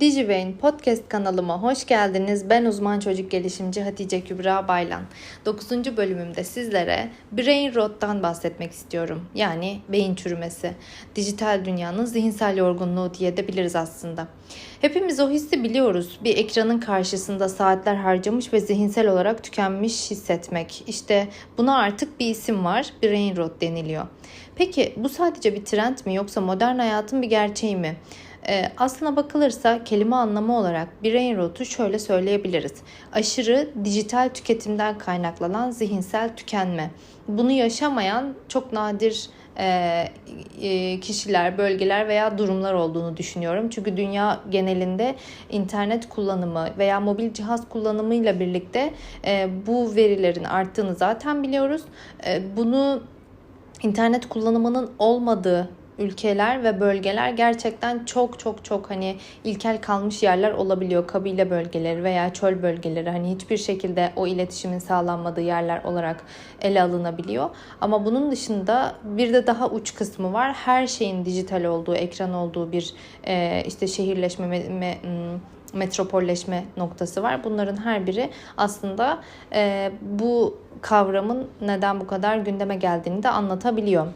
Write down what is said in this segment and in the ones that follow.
Digivain podcast kanalıma hoş geldiniz. Ben uzman çocuk gelişimci Hatice Kübra Baylan. 9. bölümümde sizlere brain rot'tan bahsetmek istiyorum. Yani beyin çürümesi. Dijital dünyanın zihinsel yorgunluğu diye de biliriz aslında. Hepimiz o hissi biliyoruz. Bir ekranın karşısında saatler harcamış ve zihinsel olarak tükenmiş hissetmek. İşte buna artık bir isim var. Brain rot deniliyor. Peki bu sadece bir trend mi yoksa modern hayatın bir gerçeği mi? E, aslına bakılırsa kelime anlamı olarak brain rot'u şöyle söyleyebiliriz. Aşırı dijital tüketimden kaynaklanan zihinsel tükenme. Bunu yaşamayan çok nadir e, e, kişiler, bölgeler veya durumlar olduğunu düşünüyorum. Çünkü dünya genelinde internet kullanımı veya mobil cihaz kullanımıyla birlikte e, bu verilerin arttığını zaten biliyoruz. E, bunu internet kullanımının olmadığı ülkeler ve bölgeler gerçekten çok çok çok hani ilkel kalmış yerler olabiliyor. Kabile bölgeleri veya çöl bölgeleri hani hiçbir şekilde o iletişimin sağlanmadığı yerler olarak ele alınabiliyor. Ama bunun dışında bir de daha uç kısmı var. Her şeyin dijital olduğu, ekran olduğu bir e, işte şehirleşme me, me, metropolleşme noktası var. Bunların her biri aslında e, bu kavramın neden bu kadar gündeme geldiğini de anlatabiliyor.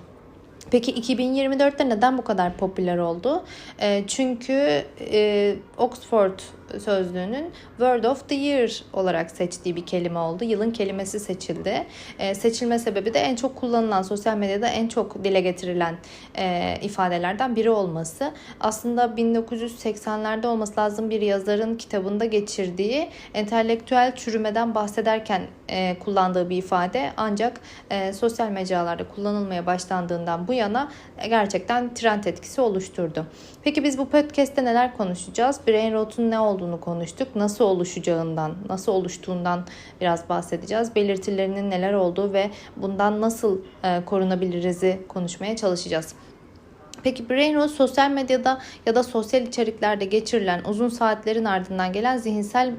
Peki 2024'te neden bu kadar popüler oldu? E, çünkü e, Oxford sözlüğünün Word of the Year olarak seçtiği bir kelime oldu. Yılın kelimesi seçildi. E, seçilme sebebi de en çok kullanılan, sosyal medyada en çok dile getirilen e, ifadelerden biri olması. Aslında 1980'lerde olması lazım bir yazarın kitabında geçirdiği entelektüel çürümeden bahsederken e, kullandığı bir ifade. Ancak e, sosyal mecralarda kullanılmaya başlandığından bu yana gerçekten trend etkisi oluşturdu. Peki biz bu podcast'te neler konuşacağız? Brain rot'un ne olduğunu konuştuk. Nasıl oluşacağından, nasıl oluştuğundan biraz bahsedeceğiz. Belirtilerinin neler olduğu ve bundan nasıl e, korunabiliriz'i konuşmaya çalışacağız. Peki brain rot sosyal medyada ya da sosyal içeriklerde geçirilen uzun saatlerin ardından gelen zihinsel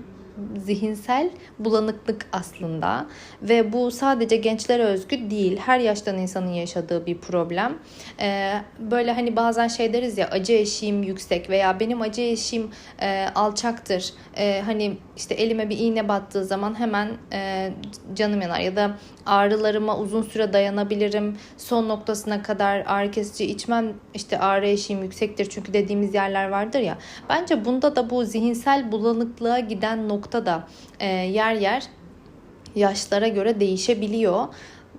zihinsel bulanıklık aslında ve bu sadece gençlere özgü değil. Her yaştan insanın yaşadığı bir problem. Ee, böyle hani bazen şey deriz ya acı eşiğim yüksek veya benim acı eşiğim e, alçaktır. E, hani işte elime bir iğne battığı zaman hemen e, canım yanar ya da ağrılarıma uzun süre dayanabilirim. Son noktasına kadar ağrı kesici içmem işte ağrı eşiğim yüksektir çünkü dediğimiz yerler vardır ya. Bence bunda da bu zihinsel bulanıklığa giden nokta da e, yer yer yaşlara göre değişebiliyor.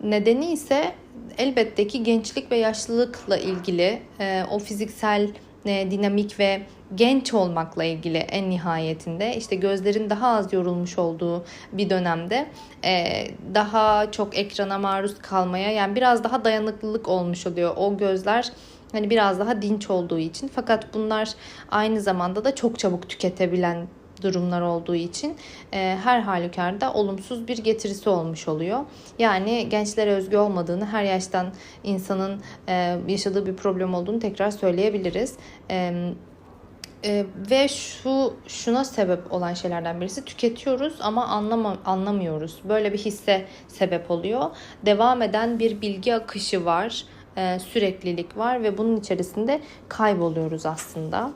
Nedeni ise elbette ki gençlik ve yaşlılıkla ilgili e, o fiziksel e, dinamik ve genç olmakla ilgili en nihayetinde işte gözlerin daha az yorulmuş olduğu bir dönemde e, daha çok ekrana maruz kalmaya yani biraz daha dayanıklılık olmuş oluyor. O gözler hani biraz daha dinç olduğu için fakat bunlar aynı zamanda da çok çabuk tüketebilen durumlar olduğu için e, her halükarda olumsuz bir getirisi olmuş oluyor. Yani gençlere özgü olmadığını, her yaştan insanın e, yaşadığı bir problem olduğunu tekrar söyleyebiliriz. E, ee, ve şu şuna sebep olan şeylerden birisi tüketiyoruz ama anlama, anlamıyoruz. Böyle bir hisse sebep oluyor. Devam eden bir bilgi akışı var, e, süreklilik var ve bunun içerisinde kayboluyoruz aslında.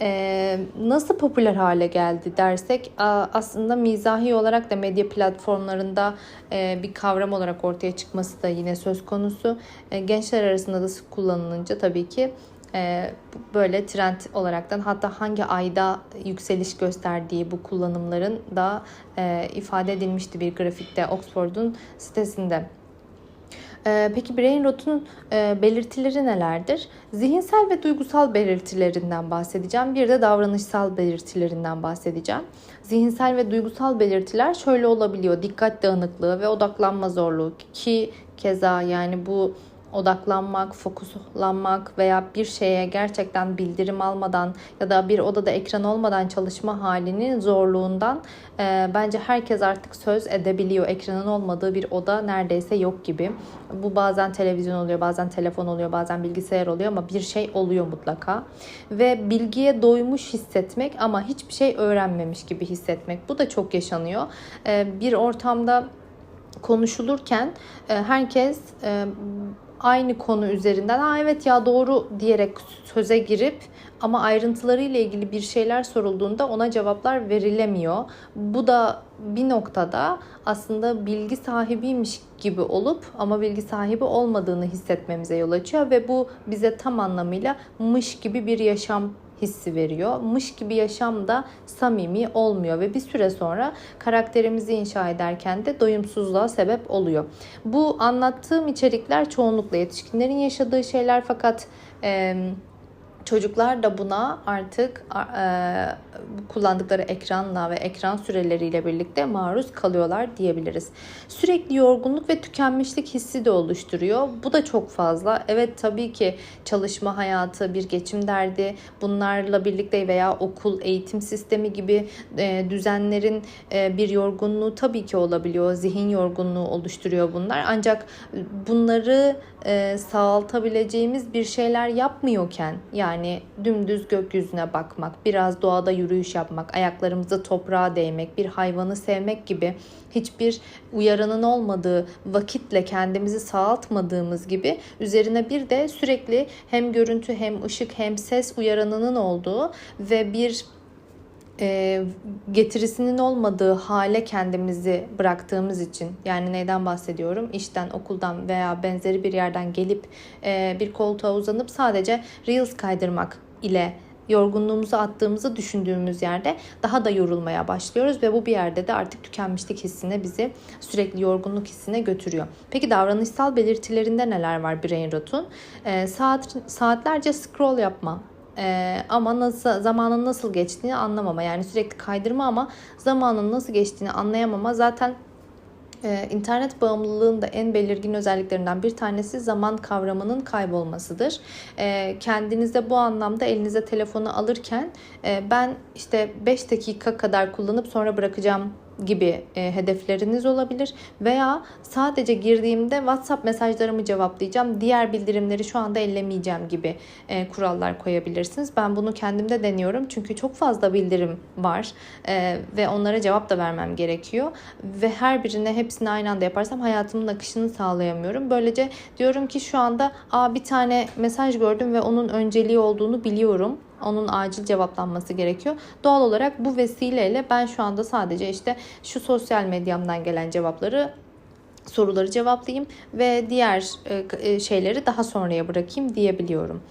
Ee, nasıl popüler hale geldi dersek aslında mizahi olarak da medya platformlarında e, bir kavram olarak ortaya çıkması da yine söz konusu. E, gençler arasında da sık kullanılınca tabii ki e, böyle trend olaraktan hatta hangi ayda yükseliş gösterdiği bu kullanımların da ifade edilmişti bir grafikte Oxford'un sitesinde. Ee, peki brain rot'un e, belirtileri nelerdir? Zihinsel ve duygusal belirtilerinden bahsedeceğim. Bir de davranışsal belirtilerinden bahsedeceğim. Zihinsel ve duygusal belirtiler şöyle olabiliyor. Dikkat dağınıklığı ve odaklanma zorluğu ki keza yani bu odaklanmak, fokuslanmak veya bir şeye gerçekten bildirim almadan ya da bir odada ekran olmadan çalışma halinin zorluğundan e, bence herkes artık söz edebiliyor. Ekranın olmadığı bir oda neredeyse yok gibi. Bu bazen televizyon oluyor, bazen telefon oluyor, bazen bilgisayar oluyor ama bir şey oluyor mutlaka. Ve bilgiye doymuş hissetmek ama hiçbir şey öğrenmemiş gibi hissetmek. Bu da çok yaşanıyor. E, bir ortamda konuşulurken e, herkes e, aynı konu üzerinden ha evet ya doğru diyerek söze girip ama ayrıntıları ile ilgili bir şeyler sorulduğunda ona cevaplar verilemiyor. Bu da bir noktada aslında bilgi sahibiymiş gibi olup ama bilgi sahibi olmadığını hissetmemize yol açıyor ve bu bize tam anlamıyla mış gibi bir yaşam hissi veriyor. Mış gibi yaşam da samimi olmuyor ve bir süre sonra karakterimizi inşa ederken de doyumsuzluğa sebep oluyor. Bu anlattığım içerikler çoğunlukla yetişkinlerin yaşadığı şeyler fakat e, Çocuklar da buna artık e, kullandıkları ekranla ve ekran süreleriyle birlikte maruz kalıyorlar diyebiliriz. Sürekli yorgunluk ve tükenmişlik hissi de oluşturuyor. Bu da çok fazla. Evet tabii ki çalışma hayatı, bir geçim derdi bunlarla birlikte veya okul, eğitim sistemi gibi e, düzenlerin e, bir yorgunluğu tabii ki olabiliyor. Zihin yorgunluğu oluşturuyor bunlar. Ancak bunları e, sağaltabileceğimiz bir şeyler yapmıyorken yani dümdüz gökyüzüne bakmak, biraz doğada yürüyüş yapmak, ayaklarımızı toprağa değmek, bir hayvanı sevmek gibi hiçbir uyaranın olmadığı vakitle kendimizi sağaltmadığımız gibi üzerine bir de sürekli hem görüntü hem ışık hem ses uyaranının olduğu ve bir e, getirisinin olmadığı hale kendimizi bıraktığımız için yani neyden bahsediyorum işten okuldan veya benzeri bir yerden gelip e, bir koltuğa uzanıp sadece reels kaydırmak ile yorgunluğumuzu attığımızı düşündüğümüz yerde daha da yorulmaya başlıyoruz ve bu bir yerde de artık tükenmişlik hissine bizi sürekli yorgunluk hissine götürüyor. Peki davranışsal belirtilerinde neler var brain rot'un? E, saat saatlerce scroll yapma, ee, ama nasıl zamanın nasıl geçtiğini anlamama yani sürekli kaydırma ama zamanın nasıl geçtiğini anlayamama zaten e, internet bağımlılığın da en belirgin özelliklerinden bir tanesi zaman kavramının kaybolmasıdır. E, kendinizde bu anlamda elinize telefonu alırken e, ben işte 5 dakika kadar kullanıp sonra bırakacağım gibi e, hedefleriniz olabilir veya sadece girdiğimde WhatsApp mesajlarımı cevaplayacağım. Diğer bildirimleri şu anda ellemeyeceğim gibi e, kurallar koyabilirsiniz. Ben bunu kendimde deniyorum çünkü çok fazla bildirim var e, ve onlara cevap da vermem gerekiyor ve her birine hepsini aynı anda yaparsam hayatımın akışını sağlayamıyorum. Böylece diyorum ki şu anda Aa, bir tane mesaj gördüm ve onun önceliği olduğunu biliyorum onun acil cevaplanması gerekiyor. Doğal olarak bu vesileyle ben şu anda sadece işte şu sosyal medyamdan gelen cevapları soruları cevaplayayım ve diğer e, e, şeyleri daha sonraya bırakayım diyebiliyorum.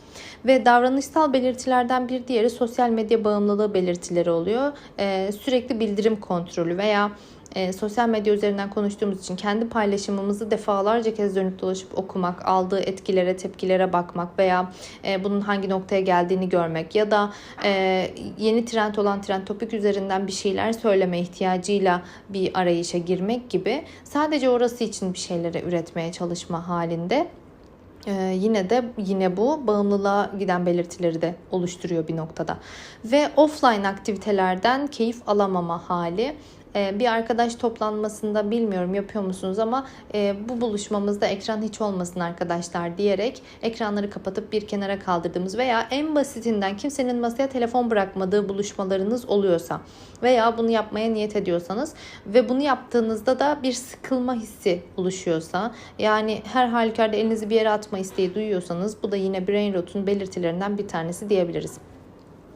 Ve davranışsal belirtilerden bir diğeri sosyal medya bağımlılığı belirtileri oluyor. E, sürekli bildirim kontrolü veya e, sosyal medya üzerinden konuştuğumuz için kendi paylaşımımızı defalarca kez dönüp dolaşıp okumak, aldığı etkilere, tepkilere bakmak veya e, bunun hangi noktaya geldiğini görmek ya da e, yeni trend olan trend topik üzerinden bir şeyler söyleme ihtiyacıyla bir arayışa girmek gibi sadece orası için bir şeylere üretmeye çalışma halinde ee, yine de yine bu bağımlılığa giden belirtileri de oluşturuyor bir noktada. Ve offline aktivitelerden keyif alamama hali bir arkadaş toplanmasında bilmiyorum yapıyor musunuz ama e, bu buluşmamızda ekran hiç olmasın arkadaşlar diyerek ekranları kapatıp bir kenara kaldırdığımız veya en basitinden kimsenin masaya telefon bırakmadığı buluşmalarınız oluyorsa veya bunu yapmaya niyet ediyorsanız ve bunu yaptığınızda da bir sıkılma hissi oluşuyorsa yani her halükarda elinizi bir yere atma isteği duyuyorsanız bu da yine brain rot'un belirtilerinden bir tanesi diyebiliriz.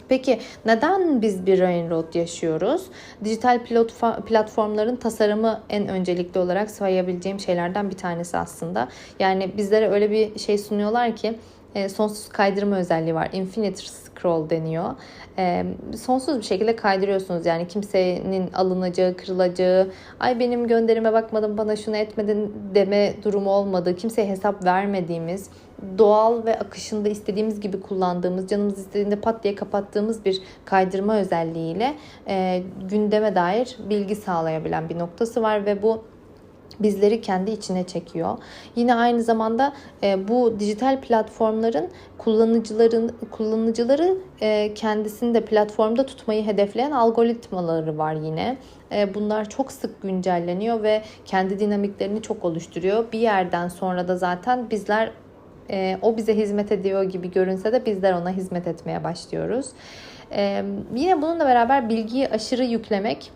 Peki neden biz bir brain rot yaşıyoruz? Dijital platformların tasarımı en öncelikli olarak sayabileceğim şeylerden bir tanesi aslında. Yani bizlere öyle bir şey sunuyorlar ki e, sonsuz kaydırma özelliği var. Infinite scroll deniyor. E, sonsuz bir şekilde kaydırıyorsunuz. Yani kimsenin alınacağı, kırılacağı, ay benim gönderime bakmadım bana şunu etmedin deme durumu olmadığı, kimseye hesap vermediğimiz, doğal ve akışında istediğimiz gibi kullandığımız, canımız istediğinde pat diye kapattığımız bir kaydırma özelliğiyle e, gündeme dair bilgi sağlayabilen bir noktası var ve bu bizleri kendi içine çekiyor. Yine aynı zamanda e, bu dijital platformların kullanıcıların kullanıcıları e, kendisini de platformda tutmayı hedefleyen algoritmaları var yine. E, bunlar çok sık güncelleniyor ve kendi dinamiklerini çok oluşturuyor. Bir yerden sonra da zaten bizler e, o bize hizmet ediyor gibi görünse de bizler ona hizmet etmeye başlıyoruz. E, yine bununla beraber bilgiyi aşırı yüklemek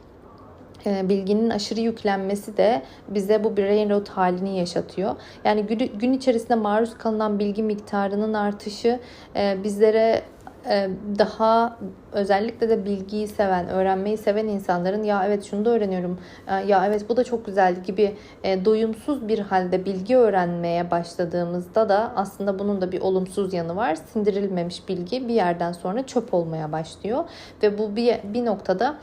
e, bilginin aşırı yüklenmesi de bize bu brain rot halini yaşatıyor. Yani gün, gün içerisinde maruz kalınan bilgi miktarının artışı e, bizlere daha özellikle de bilgiyi seven, öğrenmeyi seven insanların ya evet şunu da öğreniyorum, e, ya evet bu da çok güzel gibi e, doyumsuz bir halde bilgi öğrenmeye başladığımızda da aslında bunun da bir olumsuz yanı var. Sindirilmemiş bilgi bir yerden sonra çöp olmaya başlıyor ve bu bir, bir noktada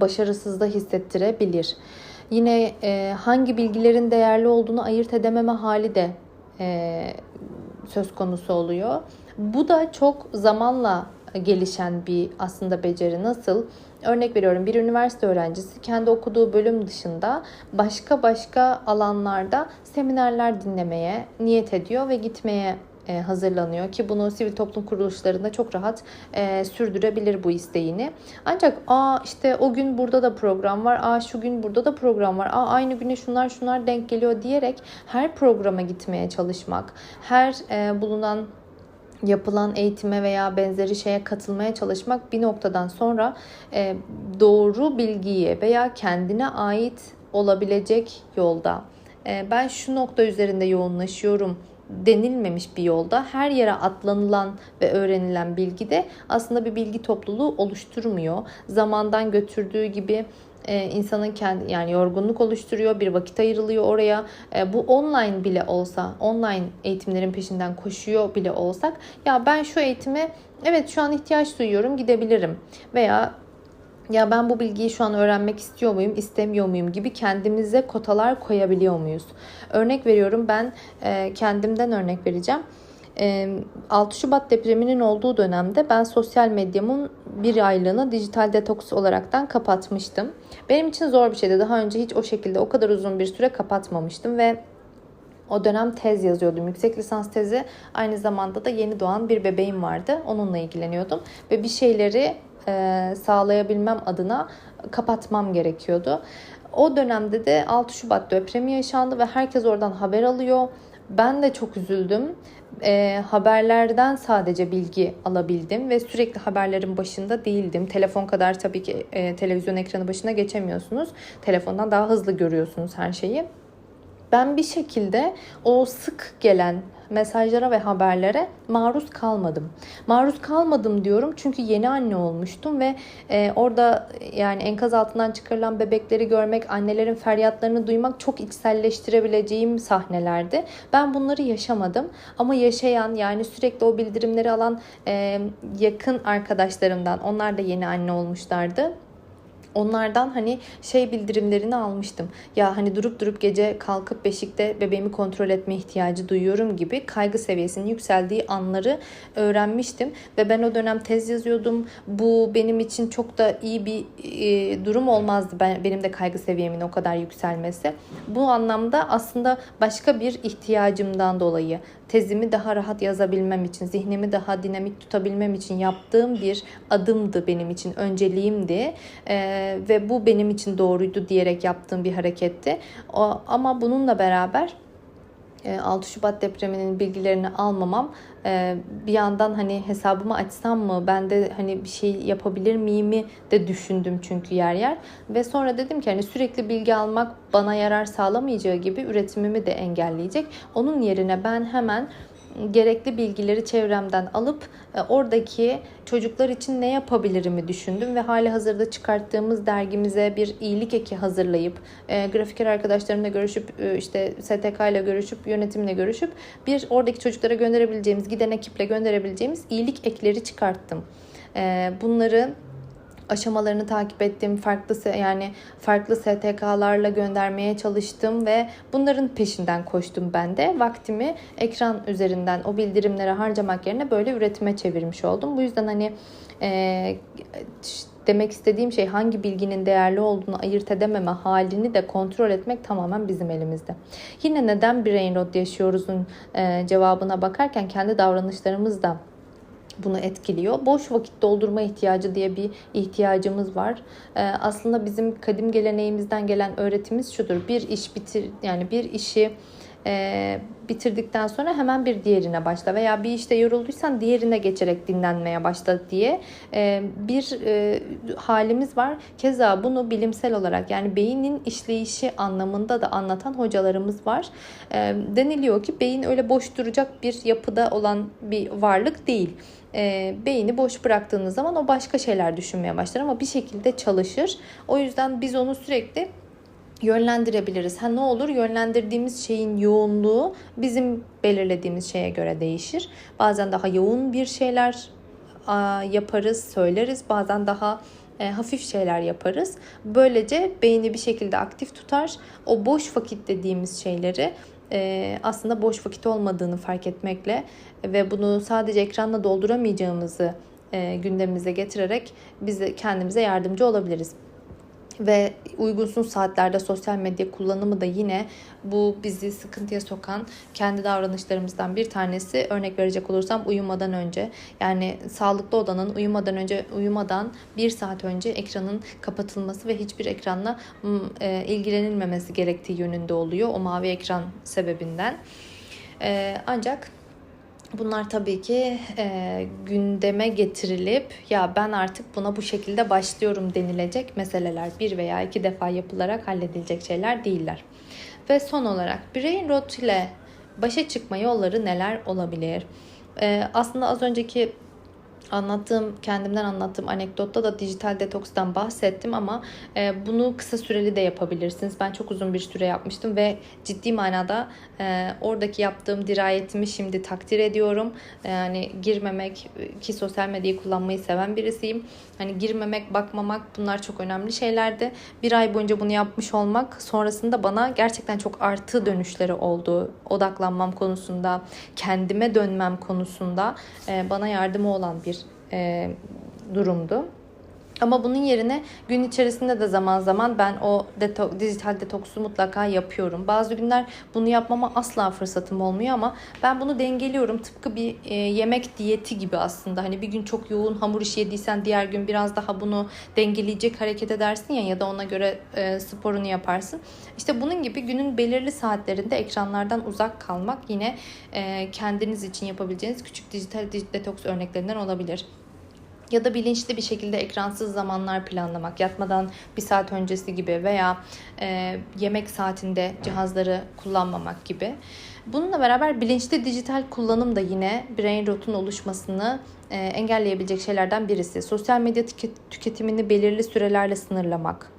başarısız da hissettirebilir. Yine hangi bilgilerin değerli olduğunu ayırt edememe hali de söz konusu oluyor. Bu da çok zamanla gelişen bir aslında beceri. Nasıl? Örnek veriyorum bir üniversite öğrencisi kendi okuduğu bölüm dışında başka başka alanlarda seminerler dinlemeye niyet ediyor ve gitmeye e, hazırlanıyor ki bunu sivil toplum kuruluşlarında çok rahat e, sürdürebilir bu isteğini. Ancak aa işte o gün burada da program var, aa şu gün burada da program var, aa aynı güne şunlar şunlar denk geliyor diyerek her programa gitmeye çalışmak, her e, bulunan yapılan eğitime veya benzeri şeye katılmaya çalışmak bir noktadan sonra e, doğru bilgiyi veya kendine ait olabilecek yolda e, ben şu nokta üzerinde yoğunlaşıyorum denilmemiş bir yolda her yere atlanılan ve öğrenilen bilgi de aslında bir bilgi topluluğu oluşturmuyor. Zamandan götürdüğü gibi e, insanın kendi yani yorgunluk oluşturuyor, bir vakit ayrılıyor oraya. E, bu online bile olsa, online eğitimlerin peşinden koşuyor bile olsak ya ben şu eğitime evet şu an ihtiyaç duyuyorum gidebilirim veya ya ben bu bilgiyi şu an öğrenmek istiyor muyum, istemiyor muyum gibi kendimize kotalar koyabiliyor muyuz? Örnek veriyorum ben e, kendimden örnek vereceğim. 6 Şubat depreminin olduğu dönemde ben sosyal medyamın bir aylığını dijital detoks olaraktan kapatmıştım. Benim için zor bir şeydi. Daha önce hiç o şekilde o kadar uzun bir süre kapatmamıştım ve o dönem tez yazıyordum. Yüksek lisans tezi aynı zamanda da yeni doğan bir bebeğim vardı. Onunla ilgileniyordum ve bir şeyleri e, sağlayabilmem adına kapatmam gerekiyordu. O dönemde de 6 Şubat depremi yaşandı ve herkes oradan haber alıyor. Ben de çok üzüldüm. E, haberlerden sadece bilgi alabildim ve sürekli haberlerin başında değildim. Telefon kadar tabii ki e, televizyon ekranı başına geçemiyorsunuz. Telefondan daha hızlı görüyorsunuz her şeyi. Ben bir şekilde o sık gelen mesajlara ve haberlere maruz kalmadım. Maruz kalmadım diyorum çünkü yeni anne olmuştum ve e, orada yani enkaz altından çıkarılan bebekleri görmek, annelerin feryatlarını duymak çok içselleştirebileceğim sahnelerdi. Ben bunları yaşamadım ama yaşayan yani sürekli o bildirimleri alan e, yakın arkadaşlarımdan onlar da yeni anne olmuşlardı onlardan hani şey bildirimlerini almıştım. Ya hani durup durup gece kalkıp beşikte bebeğimi kontrol etme ihtiyacı duyuyorum gibi kaygı seviyesinin yükseldiği anları öğrenmiştim ve ben o dönem tez yazıyordum. Bu benim için çok da iyi bir e, durum olmazdı. Ben benim de kaygı seviyemin o kadar yükselmesi. Bu anlamda aslında başka bir ihtiyacımdan dolayı tezimi daha rahat yazabilmem için, zihnimi daha dinamik tutabilmem için yaptığım bir adımdı benim için, önceliğimdi ee, ve bu benim için doğruydu diyerek yaptığım bir hareketti. O, ama bununla beraber 6 e, Şubat depreminin bilgilerini almamam e, bir yandan hani hesabımı açsam mı ben de hani bir şey yapabilir miyimi de düşündüm çünkü yer yer ve sonra dedim ki hani sürekli bilgi almak bana yarar sağlamayacağı gibi üretimimi de engelleyecek. Onun yerine ben hemen gerekli bilgileri çevremden alıp e, oradaki çocuklar için ne yapabilirimi düşündüm ve hali hazırda çıkarttığımız dergimize bir iyilik eki hazırlayıp e, grafiker arkadaşlarımla görüşüp e, işte STK ile görüşüp yönetimle görüşüp bir oradaki çocuklara gönderebileceğimiz giden ekiple gönderebileceğimiz iyilik ekleri çıkarttım. Bunları aşamalarını takip ettim. Farklı yani farklı STK'larla göndermeye çalıştım ve bunların peşinden koştum ben de. Vaktimi ekran üzerinden o bildirimlere harcamak yerine böyle üretime çevirmiş oldum. Bu yüzden hani e, demek istediğim şey hangi bilginin değerli olduğunu ayırt edememe halini de kontrol etmek tamamen bizim elimizde. Yine neden brain rot yaşıyoruzun e, cevabına bakarken kendi davranışlarımız da bunu etkiliyor. Boş vakit doldurma ihtiyacı diye bir ihtiyacımız var. Ee, aslında bizim kadim geleneğimizden gelen öğretimiz şudur. Bir iş bitir yani bir işi e, bitirdikten sonra hemen bir diğerine başla veya bir işte yorulduysan diğerine geçerek dinlenmeye başla diye e, bir e, halimiz var. Keza bunu bilimsel olarak yani beynin işleyişi anlamında da anlatan hocalarımız var. E, deniliyor ki beyin öyle boş duracak bir yapıda olan bir varlık değil e, beyni boş bıraktığınız zaman o başka şeyler düşünmeye başlar ama bir şekilde çalışır. O yüzden biz onu sürekli yönlendirebiliriz. Ha ne olur yönlendirdiğimiz şeyin yoğunluğu bizim belirlediğimiz şeye göre değişir. Bazen daha yoğun bir şeyler a, yaparız, söyleriz. Bazen daha e, hafif şeyler yaparız. Böylece beyni bir şekilde aktif tutar. O boş vakit dediğimiz şeyleri e, aslında boş vakit olmadığını fark etmekle ve bunu sadece ekranla dolduramayacağımızı e, gündemimize getirerek bize kendimize yardımcı olabiliriz ve uygunsuz saatlerde sosyal medya kullanımı da yine bu bizi sıkıntıya sokan kendi davranışlarımızdan bir tanesi. Örnek verecek olursam uyumadan önce yani sağlıklı odanın uyumadan önce uyumadan bir saat önce ekranın kapatılması ve hiçbir ekranla e, ilgilenilmemesi gerektiği yönünde oluyor o mavi ekran sebebinden. E, ancak Bunlar tabii ki e, gündeme getirilip ya ben artık buna bu şekilde başlıyorum denilecek meseleler. Bir veya iki defa yapılarak halledilecek şeyler değiller. Ve son olarak brain rot ile başa çıkma yolları neler olabilir? E, aslında az önceki anlattığım, kendimden anlattığım anekdotta da dijital detokstan bahsettim ama e, bunu kısa süreli de yapabilirsiniz. Ben çok uzun bir süre yapmıştım ve ciddi manada e, oradaki yaptığım dirayetimi şimdi takdir ediyorum. Yani girmemek ki sosyal medyayı kullanmayı seven birisiyim. Hani girmemek, bakmamak bunlar çok önemli şeylerdi. Bir ay boyunca bunu yapmış olmak sonrasında bana gerçekten çok artı dönüşleri oldu. Odaklanmam konusunda, kendime dönmem konusunda e, bana yardımı olan bir e, durumdu. Ama bunun yerine gün içerisinde de zaman zaman ben o deto- dijital detoksu mutlaka yapıyorum. Bazı günler bunu yapmama asla fırsatım olmuyor ama ben bunu dengeliyorum. Tıpkı bir e, yemek diyeti gibi aslında. Hani bir gün çok yoğun hamur işi yediysen diğer gün biraz daha bunu dengeleyecek hareket edersin ya ya da ona göre e, sporunu yaparsın. İşte bunun gibi günün belirli saatlerinde ekranlardan uzak kalmak yine e, kendiniz için yapabileceğiniz küçük dijital detoks örneklerinden olabilir ya da bilinçli bir şekilde ekransız zamanlar planlamak, yatmadan bir saat öncesi gibi veya e, yemek saatinde cihazları kullanmamak gibi. Bununla beraber bilinçli dijital kullanım da yine brain rotun oluşmasını e, engelleyebilecek şeylerden birisi. Sosyal medya tüketimini belirli sürelerle sınırlamak,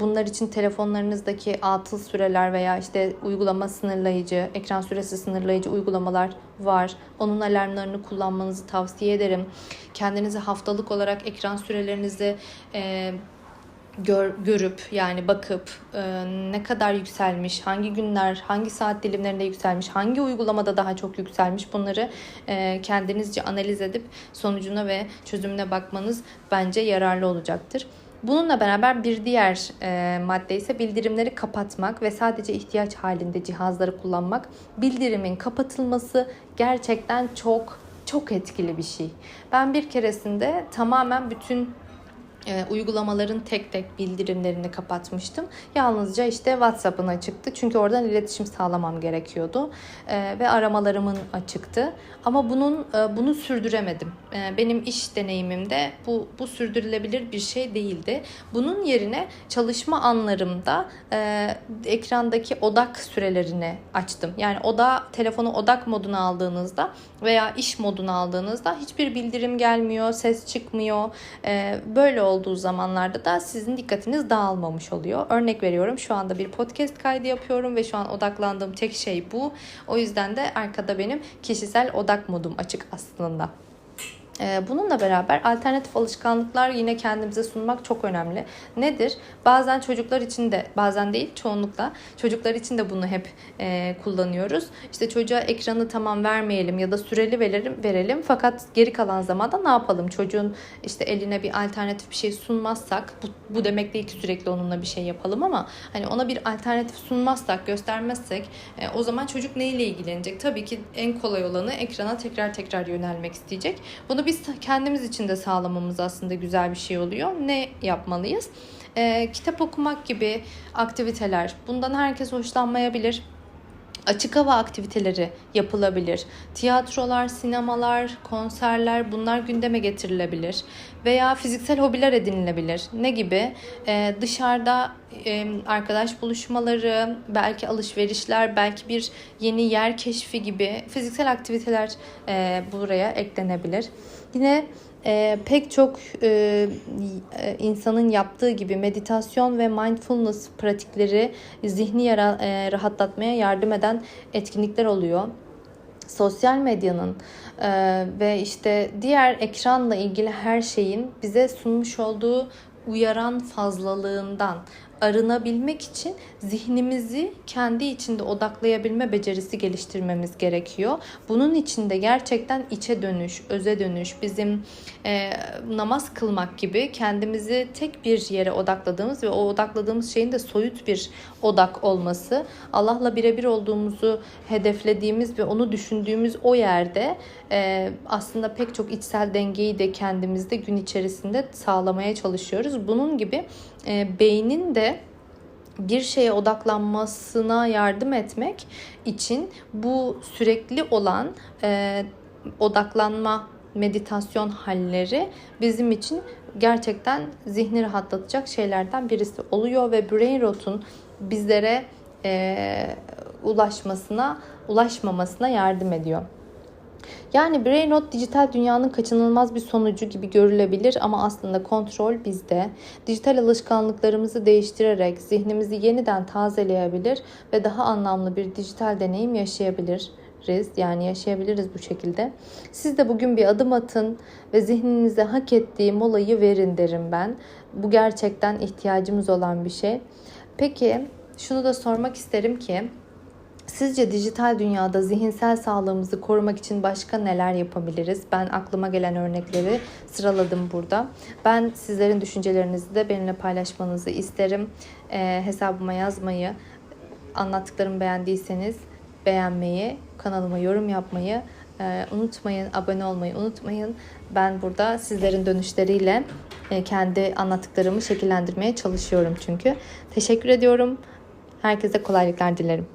bunlar için telefonlarınızdaki atıl süreler veya işte uygulama sınırlayıcı, ekran süresi sınırlayıcı uygulamalar var. Onun alarmlarını kullanmanızı tavsiye ederim. Kendinizi haftalık olarak ekran sürelerinizi e, gör, görüp yani bakıp e, ne kadar yükselmiş, hangi günler, hangi saat dilimlerinde yükselmiş, hangi uygulamada daha çok yükselmiş bunları e, kendinizce analiz edip sonucuna ve çözümüne bakmanız bence yararlı olacaktır. Bununla beraber bir diğer e, madde ise bildirimleri kapatmak ve sadece ihtiyaç halinde cihazları kullanmak. Bildirimin kapatılması gerçekten çok çok etkili bir şey. Ben bir keresinde tamamen bütün e, uygulamaların tek tek bildirimlerini kapatmıştım. Yalnızca işte WhatsApp'ın açıktı. Çünkü oradan iletişim sağlamam gerekiyordu. E, ve aramalarımın açıktı. Ama bunun e, bunu sürdüremedim. E, benim iş deneyimimde bu bu sürdürülebilir bir şey değildi. Bunun yerine çalışma anlarımda e, ekrandaki odak sürelerini açtım. Yani oda telefonu odak moduna aldığınızda veya iş moduna aldığınızda hiçbir bildirim gelmiyor, ses çıkmıyor. E, böyle olduğu zamanlarda da sizin dikkatiniz dağılmamış oluyor. Örnek veriyorum şu anda bir podcast kaydı yapıyorum ve şu an odaklandığım tek şey bu. O yüzden de arkada benim kişisel odak modum açık aslında. Ee, bununla beraber alternatif alışkanlıklar yine kendimize sunmak çok önemli. Nedir? Bazen çocuklar için de, bazen değil çoğunlukla çocuklar için de bunu hep e, kullanıyoruz. İşte çocuğa ekranı tamam vermeyelim ya da süreli verelim, verelim fakat geri kalan zamanda ne yapalım? Çocuğun işte eline bir alternatif bir şey sunmazsak, bu, bu demek değil ki sürekli onunla bir şey yapalım ama hani ona bir alternatif sunmazsak, göstermezsek e, o zaman çocuk neyle ilgilenecek? Tabii ki en kolay olanı ekrana tekrar tekrar yönelmek isteyecek. Bunu bir biz kendimiz için de sağlamamız aslında güzel bir şey oluyor. Ne yapmalıyız? E, kitap okumak gibi aktiviteler. Bundan herkes hoşlanmayabilir Açık hava aktiviteleri yapılabilir. Tiyatrolar, sinemalar, konserler bunlar gündeme getirilebilir. Veya fiziksel hobiler edinilebilir. Ne gibi? Ee, dışarıda e, arkadaş buluşmaları, belki alışverişler, belki bir yeni yer keşfi gibi fiziksel aktiviteler e, buraya eklenebilir. Yine e, pek çok e, e, insanın yaptığı gibi meditasyon ve mindfulness pratikleri zihni yara, e, rahatlatmaya yardım eden etkinlikler oluyor. Sosyal medyanın e, ve işte diğer ekranla ilgili her şeyin bize sunmuş olduğu uyaran fazlalığından arınabilmek için zihnimizi kendi içinde odaklayabilme becerisi geliştirmemiz gerekiyor. Bunun için de gerçekten içe dönüş, öze dönüş, bizim e, namaz kılmak gibi kendimizi tek bir yere odakladığımız ve o odakladığımız şeyin de soyut bir odak olması, Allah'la birebir olduğumuzu hedeflediğimiz ve onu düşündüğümüz o yerde e, aslında pek çok içsel dengeyi de kendimizde gün içerisinde sağlamaya çalışıyoruz. Bunun gibi e, beynin de bir şeye odaklanmasına yardım etmek için bu sürekli olan e, odaklanma meditasyon halleri bizim için gerçekten zihni rahatlatacak şeylerden birisi oluyor ve brain rot'un bizlere e, ulaşmasına ulaşmamasına yardım ediyor. Yani Brain dijital dünyanın kaçınılmaz bir sonucu gibi görülebilir ama aslında kontrol bizde. Dijital alışkanlıklarımızı değiştirerek zihnimizi yeniden tazeleyebilir ve daha anlamlı bir dijital deneyim yaşayabiliriz. Yani yaşayabiliriz bu şekilde. Siz de bugün bir adım atın ve zihninize hak ettiği molayı verin derim ben. Bu gerçekten ihtiyacımız olan bir şey. Peki şunu da sormak isterim ki Sizce dijital dünyada zihinsel sağlığımızı korumak için başka neler yapabiliriz? Ben aklıma gelen örnekleri sıraladım burada. Ben sizlerin düşüncelerinizi de benimle paylaşmanızı isterim. E, hesabıma yazmayı, anlattıklarımı beğendiyseniz beğenmeyi, kanalıma yorum yapmayı e, unutmayın. Abone olmayı unutmayın. Ben burada sizlerin dönüşleriyle e, kendi anlattıklarımı şekillendirmeye çalışıyorum çünkü. Teşekkür ediyorum. Herkese kolaylıklar dilerim.